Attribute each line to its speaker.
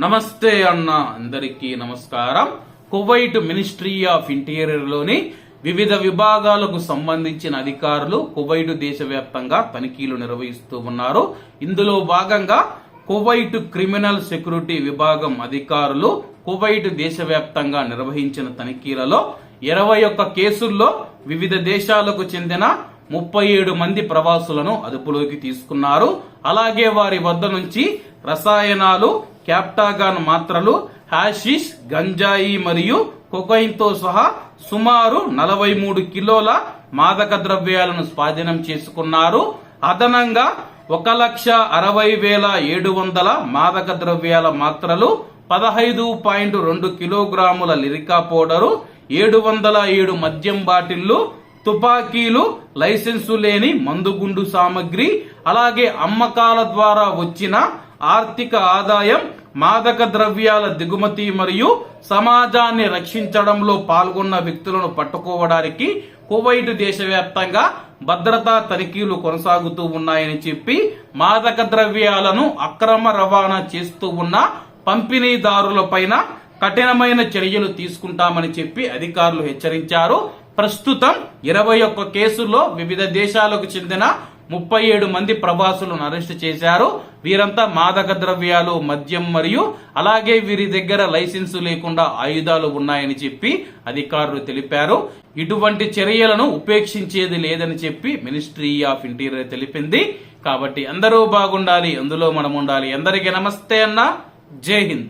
Speaker 1: నమస్తే అన్న అందరికీ నమస్కారం. కువైట్ మినిస్ట్రీ ఆఫ్ ఇంటీరియర్లోని వివిధ విభాగాలకు సంబంధించిన అధికారులు కువైట్ దేశవ్యాప్తంగా తనిఖీలు నిర్వహిస్తూ ఉన్నారు. ఇందులో భాగంగా కువైట్ క్రిమినల్ సెక్యూరిటీ విభాగం అధికారులు కువైట్ దేశవ్యాప్తంగా నిర్వహించిన తనిఖీలలో ఇరవై ఒక్క కేసుల్లో వివిధ దేశాలకు చెందిన ముప్పై ఏడు మంది ప్రవాసులను అదుపులోకి తీసుకున్నారు. అలాగే వారి వద్ద నుంచి రసాయనాలు క్యాప్టాగాన్ మాత్రలు హాషిష్ గంజాయి మరియు కొకైన్తో సహా సుమారు నలభై మూడు కిలోల మాదక ద్రవ్యాలను స్వాధీనం చేసుకున్నారు. అదనంగా ఒక లక్ష అరవై వేల ఏడు వందల మాదక ద్రవ్యాల మాత్రలు పదహైదు పాయింట్ రెండు కిలోగ్రాముల లిరికా పౌడరు ఏడు వందల ఏడు మద్యం బాటిళ్ళు తుపాకీలు లైసెన్సు లేని మందుగుండు సామగ్రి అలాగే అమ్మకాల ద్వారా వచ్చిన ఆర్థిక ఆదాయం మాదక ద్రవ్యాల దిగుమతి మరియు సమాజాన్ని రక్షించడంలో పాల్గొన్న వ్యక్తులను పట్టుకోవడానికి కువైట్ దేశవ్యాప్తంగా భద్రతా తనిఖీలు కొనసాగుతూ ఉన్నాయని చెప్పి మాదక ద్రవ్యాలను అక్రమ రవాణా చేస్తూ ఉన్న పంపిణీదారులపైన కఠినమైన చర్యలు తీసుకుంటామని చెప్పి అధికారులు హెచ్చరించారు. ప్రస్తుతం ఇరవై ఒక్క కేసుల్లో వివిధ దేశాలకు చెందిన ముప్పై ఏడు మంది ప్రవాసులను అరెస్ట్ చేశారు. వీరంతా మాదక ద్రవ్యాలు మద్యం మరియు అలాగే వీరి దగ్గర లైసెన్సు లేకుండా ఆయుధాలు ఉన్నాయని చెప్పి అధికారులు తెలిపారు. ఇటువంటి చర్యలను ఉపేక్షించేది లేదని చెప్పి మినిస్ట్రీ ఆఫ్ ఇంటీరియర్ తెలిపింది. కాబట్టి అందరూ బాగుండాలి అందులో మనం ఉండాలి. అందరికీ నమస్తే అన్న. జై హింద్.